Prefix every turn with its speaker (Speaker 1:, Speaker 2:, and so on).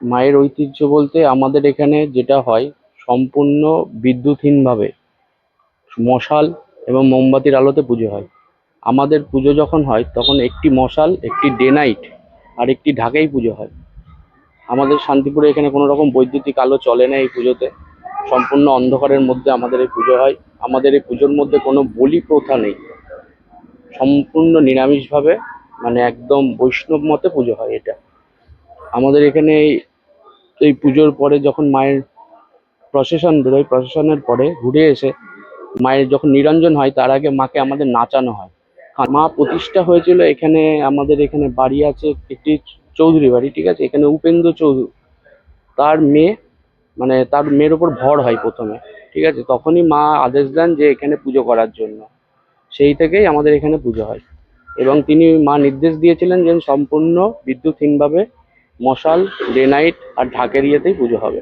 Speaker 1: মায়ের ঐতিহ্য বলতে আমাদের এখানে যেটা হয়, সম্পূর্ণ বিদ্যুৎহীনভাবে মশাল এবং মোমবাতির আলোতে পুজো হয়। আমাদের পুজো যখন হয়, তখন একটি মশাল, একটি ডে নাইট আর একটি ঢাকাই পুজো হয়। আমাদের শান্তিপুরে এখানে কোনো রকম বৈদ্যুতিক আলো চলে না এই পুজোতে। সম্পূর্ণ অন্ধকারের মধ্যে আমাদের এই পুজো হয়। আমাদের এই পুজোর মধ্যে কোনো বলি প্রথা নেই। সম্পূর্ণ নিরামিষভাবে মানে একদম বৈষ্ণব মতে পুজো হয় এটা। আমাদের এখানে এই পুজোর পরে যখন মায়ের প্রসেশন বেরোয় প্রসেশনের পরে ঘুরে এসে মায়ের যখন নিরঞ্জন হয়, তার আগে মাকে আমাদের নাচানো হয়। মা প্রতিষ্ঠা হয়েছিল এখানে, আমাদের এখানে বাড়ি আছে একটি চৌধুরী বাড়ি, ঠিক আছে? এখানে উপেন্দ্র চৌধুরী। তার মেয়ে মানে তার মেয়ের ওপর ভর হয় প্রথমে, ঠিক আছে? তখনই মা আদেশ দেন যে এখানে পুজো করার জন্য। সেই থেকেই আমাদের এখানে পুজো হয়। এবং তিনি মা নির্দেশ দিয়েছিলেন যে সম্পূর্ণ বিদ্যুৎহীনভাবে মশাল ডে নাইট আর ঢাকের ইয়েতেই পুজো হবে।